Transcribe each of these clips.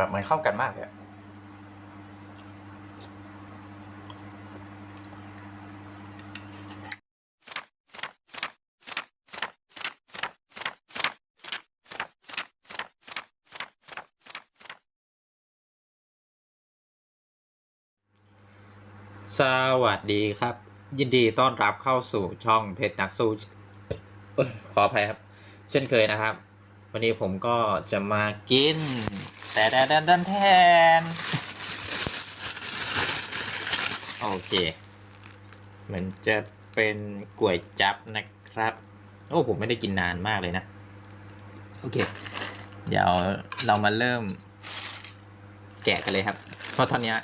แบบมันเข้ากันมากเลยสวัสดีครับ ยินดีต้อนรับเข้าสู่ช่องเพชรนักสู้ขออภัยครับ เช่นเคยนะครับ วันนี้ผมก็จะมากิน แต่แดนแดนแดนแทน โอเค เหมือนจะเป็นก๋วยจับนะครับ โอ้ผมไม่ได้กินนานมากเลยนะ โอเค เดี๋ยวเรามาเริ่ม แกะกันเลยครับ เพราะตอนเนี้ย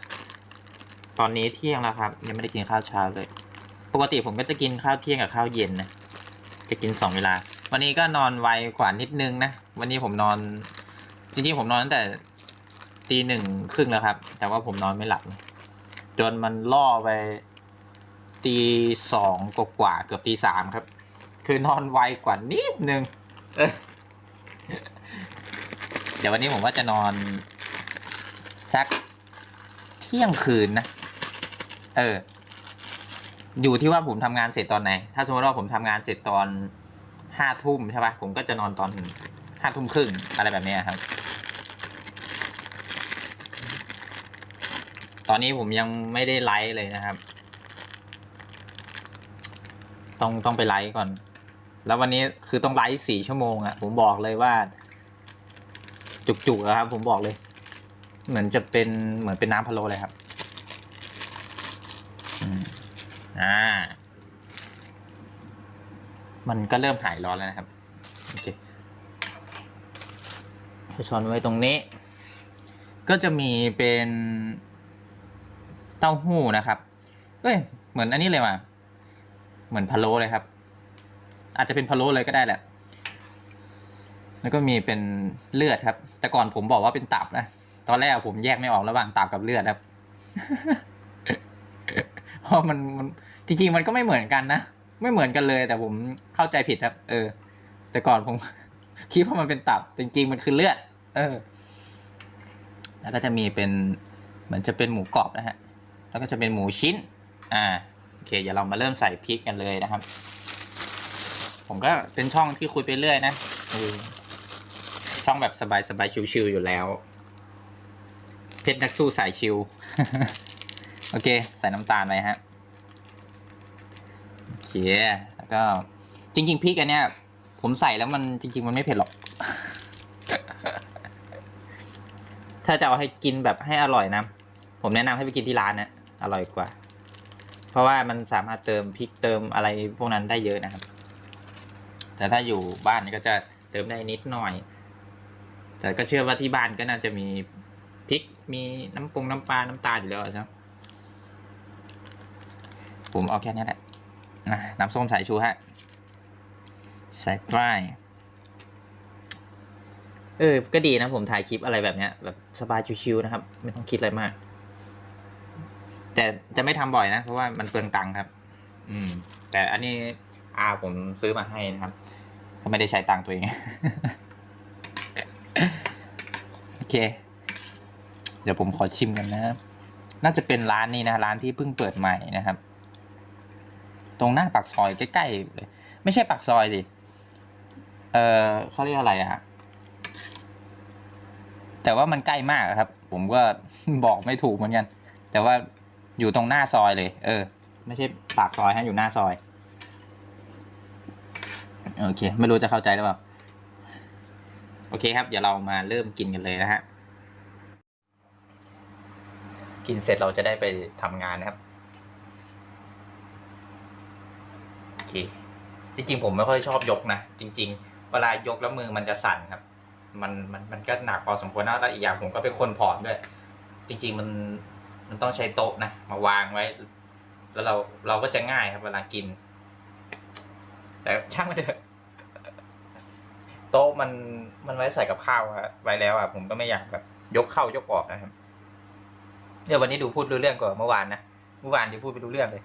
ตอนนี้เที่ยงแล้วครับ ยังไม่ได้กินข้าวเช้าเลย ปกติผมก็จะกินข้าวเที่ยงกับข้าวเย็นนะ จะกินสองเวลา วันนี้ก็นอนไวกว่านิดนึงนะ วันนี้ผมนอน จริงๆผมนอนตั้งแต่ตีหนึ่งครึ่งแล้วครับ แต่ว่าผมนอนไม่หลับ จนมันล่อไปตีสองกว่าเกือบตีสามครับ คือนอนไวกว่านิดนึงเดี๋ยววันนี้ผมว่าจะนอนสักเที่ยงคืนนะ เออ อยู่ที่ว่าผมทำงานเสร็จตอนไหน ถ้าสมมติว่าผมทำงานเสร็จตอนห้าทุ่มใช่ปะผมก็จะนอนตอนห้าทุ่มครึ่งอะไรแบบนี้ครับ ตอนนี้ผมยังไม่ได้ไลฟ์เลยนะครับ ต้องต้องไปไลฟ์ก่อน แล้ววันนี้คือต้องไลฟ์สี่ชั่วโมงอะผมบอกเลยว่า จุกๆอะครับ ผมบอกเลย เหมือนจะเป็นเหมือนเป็นน้ำพะโล้เลยครับอ่า มันก็เริ่มหายร้อนแล้วนะครับโอเคช้อนไว้ตรงนี้ ก็จะมีเป็น ต้าหู้นะครับเอ้ยเหมือนอันนี้เลยว่ะเหมือนพะโล้เลยครับ อาจจะเป็นพะโล้เลยก็ได้แหละ แล้วก็มีเป็นเลือดครับ แต่ก่อนผมบอกว่าเป็นตับนะตอนแรกผมแยกไม่ออกระหว่างตับกับเลือดครับเพราะมันมันจริง ๆ มันก็ไม่เหมือนกันนะไม่เหมือนกันเลย แต่ผมเข้าใจผิดครับ เออ แต่ก่อนผมคิดว่ามันเป็นตับแต่จริงๆมันคือเลือด เออ แล้วก็จะมีเป็นเหมือนจะเป็นหมูกรอบนะฮะ แล้วก็จะเป็นหมูชิ้น อ่า โอเค เดี๋ยวเรามาเริ่มใส่พริกกันเลยนะครับ ผมก็เป็นช่องที่คุยไปเรื่อยนะเออช่องแบบสบายๆ ชิวๆอยู่แล้ว เพชรนักสู้สายชิว โอเค ใส่น้ำตาลไปฮะโอเค แล้วก็จริง ๆพริกอันเนี้ยผมใส่แล้วมันจริง ๆ มันไม่เผ็ดหรอก ถ้าจะเอาให้กินแบบให้อร่อยนะ ผมแนะนำให้ไปกินที่ร้านนะ อร่อยกว่า เพราะว่ามันสามารถเติมพริกเติมอะไรพวกนั้นได้เยอะนะครับ แต่ถ้าอยู่บ้านก็จะเติมได้นิดหน่อย แต่ก็เชื่อว่าที่บ้านก็น่าจะมีพริกมีน้ำปรุงน้ำปลาน้ำตาลอยู่แล้วใช่ไหมผมเอาแค่นี้แหละอะน้ำส้มสายชูฮะใส่ไปเออ ก็ดีนะผมถ่ายคลิปอะไรแบบเนี้ยแบบสบายชิวๆนะครับ ไม่ต้องคิดอะไรมาก แต่จะไม่ทำบ่อยนะ เพราะว่ามันเปลืองตังค์ครับ อืม แต่อันนี้อาผมซื้อมาให้นะครับ ก็ไม่ได้ใช้ตังค์ตัวเอง โอเค เดี๋ยวผมขอชิมกันนะครับ น่าจะเป็นร้านนี้นะ ร้านที่เพิ่งเปิดใหม่นะครับ ตรงหน้าปากซอยใกล้ๆเลยไม่ใช่ปากซอยสิ เออเขาเรียกอะไรอะแต่ว่ามันใกล้มากอะครับ ผมก็ บอกไม่ถูกเหมือนกัน แต่ว่า อยู่ตรงหน้าซอยเลย เออ ไม่ใช่ปากซอยฮะอยู่หน้าซอย โอเค ไม่รู้จะเข้าใจหรือเปล่า โอเคครับ เดี๋ยวเรามาเริ่มกินกันเลยนะฮะ กินเสร็จเราจะได้ไปทำงานนะครับ โอเค จริงๆ ผมไม่ค่อยชอบยกนะ จริง ๆ เวลายกแล้วมือมันจะสั่นครับ มันมันมันก็หนักพอสมควรนะแล้วอีกอย่างผมก็เป็นคนผอมด้วย จริง ๆ มัน มันต้องใช้โต๊ะนะ มาวางไว้ แล้วเราเราก็จะง่ายครับเวลากิน แต่ช่างมันเถอะโต๊ะมันมันไว้ใส่กับข้าวอะไว้แล้วอะผมก็ไม่อยากแบบ ยกเข้ายกออกนะครับเดี๋ยววันนี้ดูพูดรู้เรื่องกว่าเมื่อวานนะเมื่อวานที่พูดไปรู้เรื่องเลย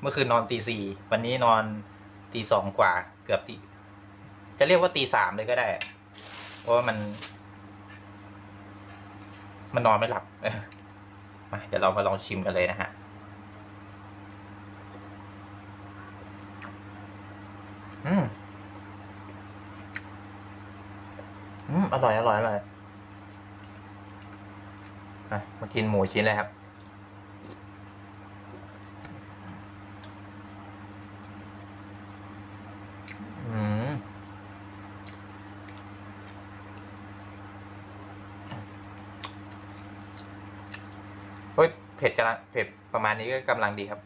เมื่อคืนนอนตีสี่วันนี้นอนตีสองกว่า เกือบตีจะเรียกว่าตีสามเลยก็ได้เพราะว่ามัน มันนอนไม่หลับ มาเดี๋ยวเรามาลองชิมกันเลยนะฮะอืมอืมอร่อยอร่อยอร่อยมากินหมูชิ้นเลยครับ อืม เผ็ดกำลังเผ็ดประมาณนี้ก็กำลังดีครับ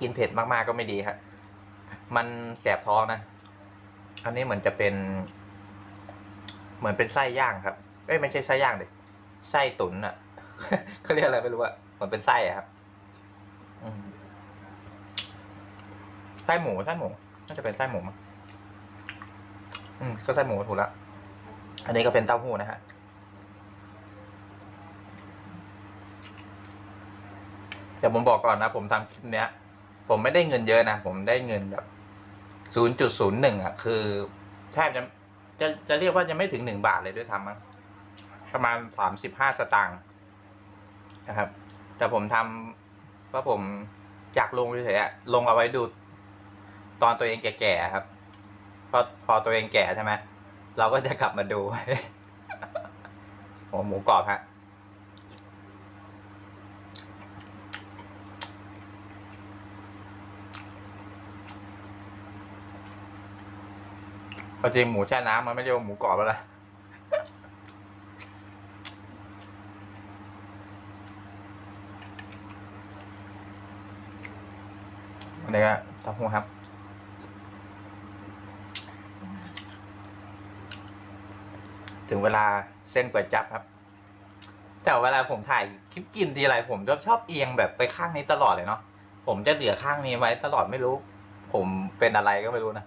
กินเผ็ดมากๆก็ไม่ดีครับมันแสบท้องนะ อันนี้เหมือนจะเป็น เหมือนเป็นไส้ย่างครับ เอ้ยไม่ใช่ไส้ย่างดิไส้ตุ๋นอะเขาเรียกอะไรไม่รู้อะเหมือนเป็นไส้อะครับไส้หมูไส้หมูน่าจะเป็นไส้หมูมั้งอืมก็ไส้หมูถูกแล้วอันนี้ก็เป็นเต้าหู้นะฮะ แต่ผมบอกก่อนนะ ผมทำคลิปเนี้ย ผมไม่ได้เงินเยอะนะ ผมได้เงินแบบศูนย์จุดศูนย์หนึ่งอะ คือแทบจะจะจะเรียกว่าจะไม่ถึงหนึ่งบาทเลยด้วยซ้ำมั้งประมาณสามสิบห้าสตางค์นะครับ แต่ผมทำเพราะผมอยากลงเฉยๆลงเอาไว้ดูตอนตัวเองแก่ๆครับ พอพอตัวเองแก่ใช่ไหมเราก็จะกลับมาดูโอ้หมูกรอบฮะ พอจริงหมูแช่น้ำมันไม่เรียกว่าหมูกรอบแล้วล่ะอันนี้ก็เต้าหู้ครับ ถึงเวลาเส้นก๋วยจับครับ แต่เวลาผมถ่ายคลิปกินทีไรผมจะชอบเอียงแบบไปข้างนี้ตลอดเลยเนาะผมจะเหลือข้างนี้ไว้ตลอดไม่รู้ ผมเป็นอะไรก็ไม่รู้นะ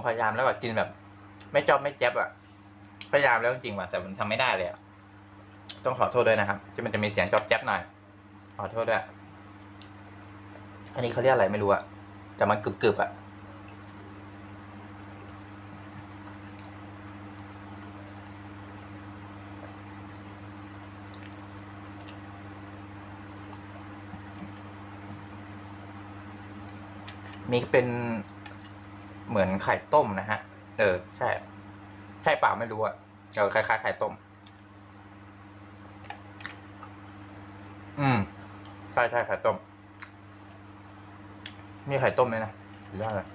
ผมพยายามแล้วแบบกินแบบ ไม่จอบไม่แจ๊บอะพยายามแล้วจริงๆว่ะแต่มันทำไม่ได้เลยอะต้องขอโทษด้วยนะครับ ที่มันจะมีเสียงจอบแจ๊บหน่อย ขอโทษด้วยอันนี้เขาเรียกอะไรไม่รู้อะแต่มันกรึบๆอะมีเป็น เหมือนไข่ต้มนะฮะ เออ ใช่ ใช่เปล่าไม่รู้อะเออคล้ายๆไข่ต้ม อืม ใช่ใช่ไข่ต้มมีไข่ต้มเลยนะสุดยอดเลย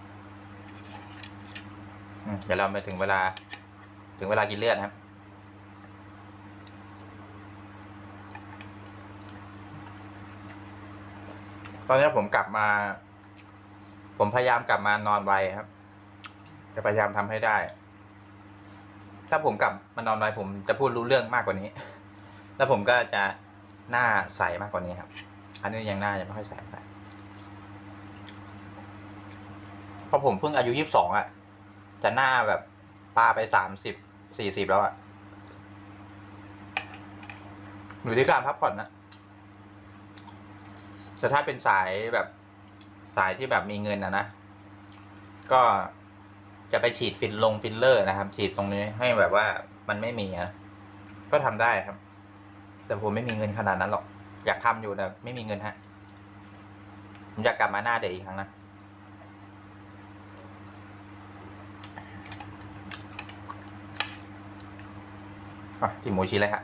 เดี๋ยวเราไปถึงเวลา ถึงเวลากินเลือดนะครับ ตอนนี้ผมกลับมา ผมพยายามกลับมานอนไวครับ จะพยายามทำให้ได้ ถ้าผมกลับมานอนไวผมจะพูดรู้เรื่องมากกว่านี้ แล้วผมก็จะหน้าใสมากกว่านี้ครับ อันนี้ยังหน้ายังไม่ค่อยใสเท่าไหร่พราะผมเพิ่งอายุยี่สิบสองอะจะหน้าแบบปาไปสามสิบสี่สิบแล้วอะอยู่ที่การพักผ่อนนะแต่ถ้าเป็นสายแบบสายที่แบบมีเงินนะนะ ก็ จะไปฉีดฟินลงฟิลเลอร์นะครับ ฉีดตรงนี้ให้แบบว่ามันไม่มีอะก็ทำได้ครับ แต่ผมไม่มีเงินขนาดนั้นหรอก อยากทำอยู่แต่ไม่มีเงินฮะผมอยากกลับมาหน้าเด็กอีกครั้งนะอะกินหมูชิ้นเลยฮะ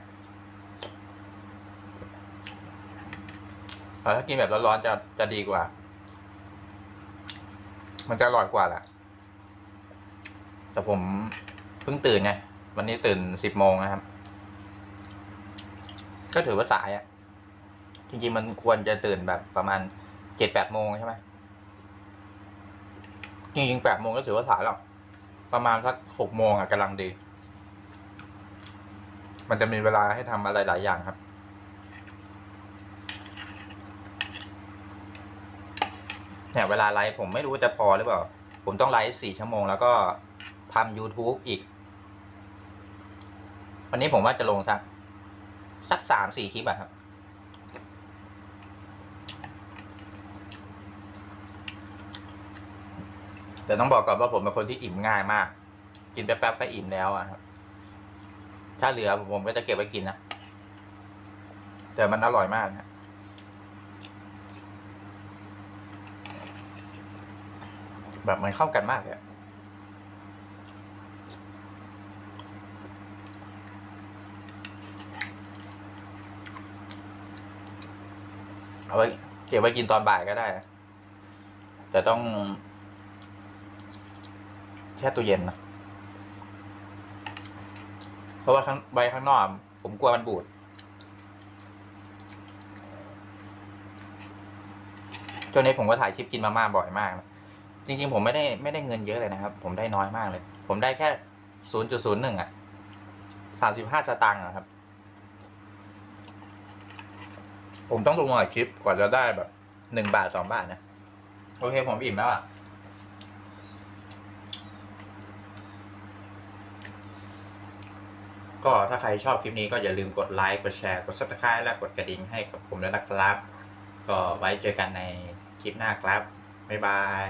ถ้ากินแบบร้อนๆจะจะดีกว่า มันจะอร่อยกว่าแหละ แต่ผมเพิ่งตื่นไงวันนี้ตื่นสิบโมงนะครับ ก็ถือว่าสายอะ่ะ จริงๆมันควรจะตื่นแบบประมาณเจ็ดแปดโมงใช่ไหมจริงๆแปดโมงก็ถือว่าสายหรอกประมาณสักหกโมงอะกำลังดี มันจะมีเวลาให้ทำอะไรหลายอย่างครับ เนี่ยเวลาไลฟ์ผมไม่รู้จะพอหรือเปล่า ผมต้องไลฟ์สี่ชั่วโมงแล้วก็ ทำ YouTube อีก วันนี้ผมว่าจะลงสักสักสามสี่คลิปอะครับ แต่ต้องบอกก่อนว่าผมเป็นคนที่อิ่มง่ายมาก กินแป๊บๆก็อิ่มแล้วอะครับ ถ้าเหลือผมก็จะเก็บไว้กินนะ แต่มันอร่อยมากนะแบบมันเข้ากันมากเลย เอาไว้เก็บไว้กินตอนบ่ายก็ได้ แต่ต้องแช่ตู้เย็นนะ เพราะว่าข้างใบข้างนอกผมกลัวมันบูดช่วงนี้ผมก็ถ่ายคลิปกินมาม่าบ่อยมากนะจริง ๆ ผมไม่ได้ไม่ได้เงินเยอะเลยนะครับ ผมได้น้อยมากเลย ผมได้แค่ศูนย์จุดศูนย์หนึ่งอะสามสิบห้าสตางค์อะครับ ผมต้องลงมาคลิปกว่าจะได้แบบหนึ่งบาทสองบาทนะ โอเคผมอิ่มแล้วอะ ก็ถ้าใครชอบคลิปนี้ก็อย่าลืมกดไลค์กดแชร์กด subscribe และกดกระดิ่งให้กับผมด้วยนะครับ ก็ไว้เจอกันในคลิปหน้าครับ บ๊ายบาย